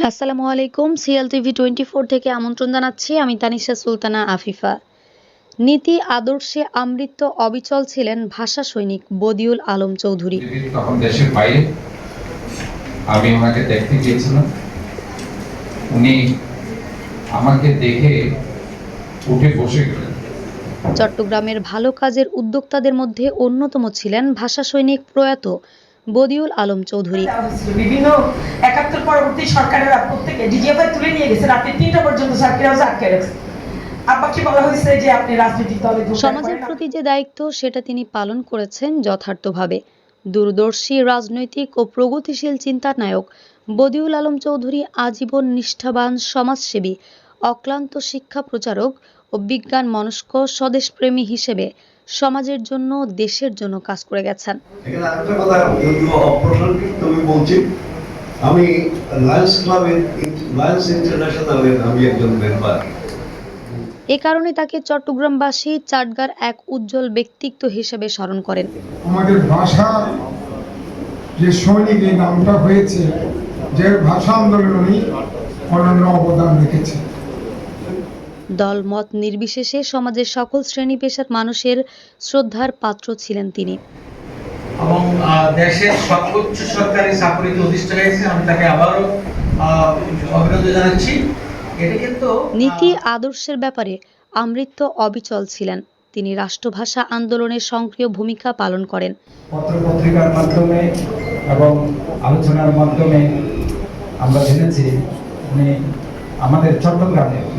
আসসালামু আলাইকুম। CL TV twenty four থেকে আমন্ত্রণ জানাচ্ছি আমি তানিশা সুলতানা আফিফা। নীতি আদর্শে আমৃত্য অবিচল ছিলেন ভাষা সৈনিক বদিউল আলম চৌধুরী। তখন দেশের বাইরে। আমি ওনাকে দেখতে গিয়েছিলাম। উনি আমাকে দেখে উঠে বসে গেলেন। চট্টগ্রামের ভালো কাজের উদ্যোক্তাদের মধ্যে অন্যতম ছিলেন ভাষা সৈনিক প্রয়াত বদিউল আলম চৌধুরী। বিভিন্ন একাত্তর পরবর্তী সরকারের প্রত্যেকে ডিজিএফআই তুলে নিয়ে গেছে। রাত্রি তিনটা পর্যন্ত সার্কিট হাউসে আটকে রাখছে। সমাজের প্রতি যে দায়িত্ব সেটা তিনি পালন করেছেন যথার্থভাবে। দূরদর্শী রাজনৈতিক ও প্রগতিশীল চিন্তার নায়ক বদিউল আলম চৌধুরী আজীবন নিষ্ঠাবান সমাজসেবী অক্লান্ত শিক্ষা প্রচারক ও বিজ্ঞান মনস্ক স্বদেশপ্রেমী হিসেবে সমাজের জন্য দেশের জন্য কাজ করে গেছেন। আমি লায়ন্স ক্লাবের লায়ন্স ইন্টারন্যাশনালের আমি একজন মেম্বার এ কারণে তাকে চট্টগ্রামবাসী চাটগার এক উজ্জ্বল ব্যক্তিত্ব হিসেবে স্মরণ করেন। আমাদের ভাষা যে সৈনিক এই নামটা হয়েছে যে ভাষা আন্দোলন উনি অনন্য অবদান রেখেছে দল মত নির্বিশেষে সমাজের সকল শ্রেণি পেশার মানুষের শ্রদ্ধার পাত্র ছিলেন তিনি। এবং দেশের সর্বোচ্চ সরকারি চাকরিতে অধিষ্ঠিত হয়েছে। আমি তাকে আবারও অভিনন্দন জানাচ্ছি। এটা কিন্তু নীতি আদর্শের ব্যাপারে আমৃত্য অবিচল ছিলেন। তিনি রাষ্ট্রভাষা আন্দোলনে সক্রিয় ভূমিকা পালন করেন। পত্রপত্রিকার মাধ্যমে এবং আলোচনার মাধ্যমে আমরা জেনেছি উনি আমাদের চট্টগ্রামে অনেক মহান ব্যক্তিত্ব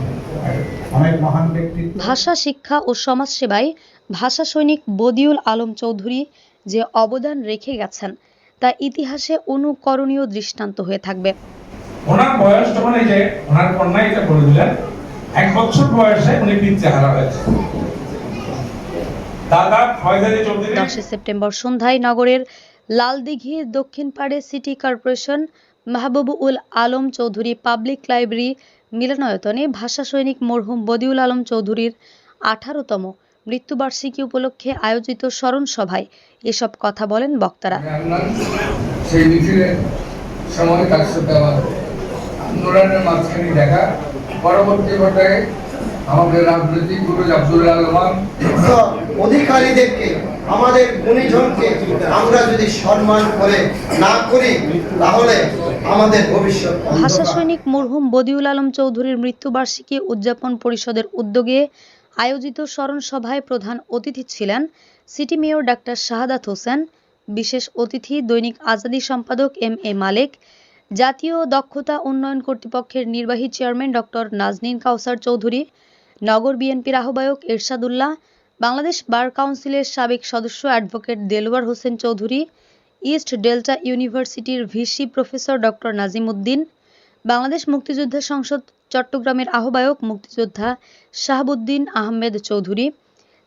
ভাষা শিক্ষা ও সমাজ সেবায় ভাষা সৈনিক বদিউল আলম চৌধুরী যে অবদান রেখে গেছেন তা ইতিহাসে অনুকরণীয় দৃষ্টান্ত হয়ে থাকবে। ওনার বয়স যখন এই যে ওনার কন্যা এটা বলে দিলেন এক বছর বয়সে উনি হয়েছে। দশই সেপ্টেম্বর সন্ধ্যায় নগরের লালদিঘির দক্ষিণ পাড়ে city corporation Mahbubul Alam Chowdhury public library মিলনায়তনে ভাষা সৈনিক মরহুম বদিউল আলম চৌধুরীর আঠারোতম মৃত্যুবার্ষিকী উপলক্ষে আয়োজিত স্মরণ সভায় এসব কথা বলেন বক্তারা। সেই মিছিলে সময় কাজ দেওয়া আন্দোলনের মাঝখানে দেখা। পরবর্তী পর্যায়ে আমাদের রাজনৈতিক গুরু আব্দুল্লাহ রহমান অধিকারীদেরকে আমাদের গুণীজনকে আমরা যদি সম্মান করে না করি তাহলে ভাষা সৈনিক মরহুম বদিউল আলম চৌধুরীর মৃত্যুবার্ষিকী উদযাপন পরিষদের উদ্যোগে আয়োজিত স্মরণ সভায় প্রধান অতিথি ছিলেন city mayor doctor Shahadat Hossain, বিশেষ অতিথি দৈনিক আজাদী সম্পাদক এম এ মালেক, জাতীয় দক্ষতা উন্নয়ন কর্তৃপক্ষের নির্বাহী চেয়ারম্যান ডক্টর নাজনীন কাউসার চৌধুরী, নগর বিএনপির আহ্বায়ক এরশাদুল্লাহ, বাংলাদেশ বার কাউন্সিলের সাবেক সদস্য advocate Delwar Hossain Chowdhury East Delta ইউনিভার্সিটির VC professor doctor Nazim Uddin Bangladesh মুক্তিযোদ্ধা সংসদ চট্টগ্রামের আহ্বায়ক মুক্তিযোদ্ধা শাহাবুদ্দিন আহমেদ চৌধুরী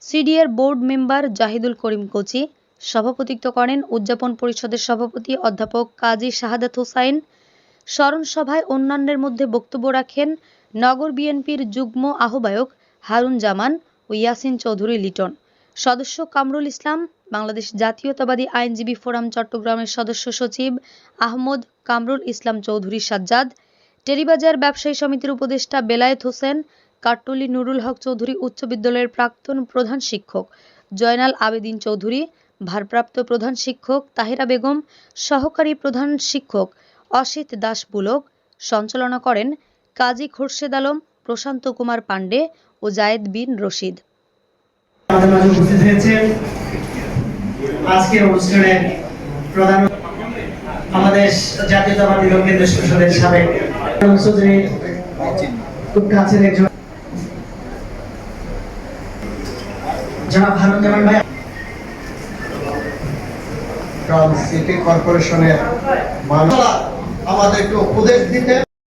সিডিএর বোর্ড মেম্বার জাহিদুল করিম কোচি, সভাপতিত্ব করেন উদযাপন পরিষদের সভাপতি অধ্যাপক কাজী শাহাদাত হোসাইন। স্মরণ সভায় অন্যান্যের মধ্যে বক্তব্য রাখেন নগর বিএনপির যুগ্ম আহ্বায়ক হারুন জামান ও ইয়াসিন চৌধুরী লিটন। সদস্য কামরুল ইসলাম বাংলাদেশ জাতীয়তাবাদী আইনজীবী ফোরাম চট্টগ্রামের সদস্য সচিব আহমদ কামরুল ইসলাম চৌধুরী সাজ্জাদ, টেরিবাজার ব্যবসায়ী সমিতির উপদেষ্টা বেলায়েত হোসেন, কাট্টলি নুরুল হক চৌধুরী উচ্চ বিদ্যালয়ের প্রাক্তন প্রধান শিক্ষক, জয়নাল আবেদিন চৌধুরী, ভারপ্রাপ্ত প্রধান শিক্ষক তাহিরা বেগম, সহকারী প্রধান শিক্ষক অসিত দাস বুলক, সঞ্চালনা করেন কাজী খোরশেদ আলম, প্রশান্ত কুমার পাণ্ডে ও জায়েদ বিন রশিদ আমাদের মাঝে উপস্থিত হয়েছে আজকের অনুষ্ঠানের প্রধান আমাদের জাতীয়তাবাদী লোক কেন্দ্র সংসদের সাবেক চৌধুরী খুব কাছের একজন জনাব হারুন জামান ভাই সিটি কর্পোরেশনের মানুষ আমাদেরকে উপদেশ দিতেন।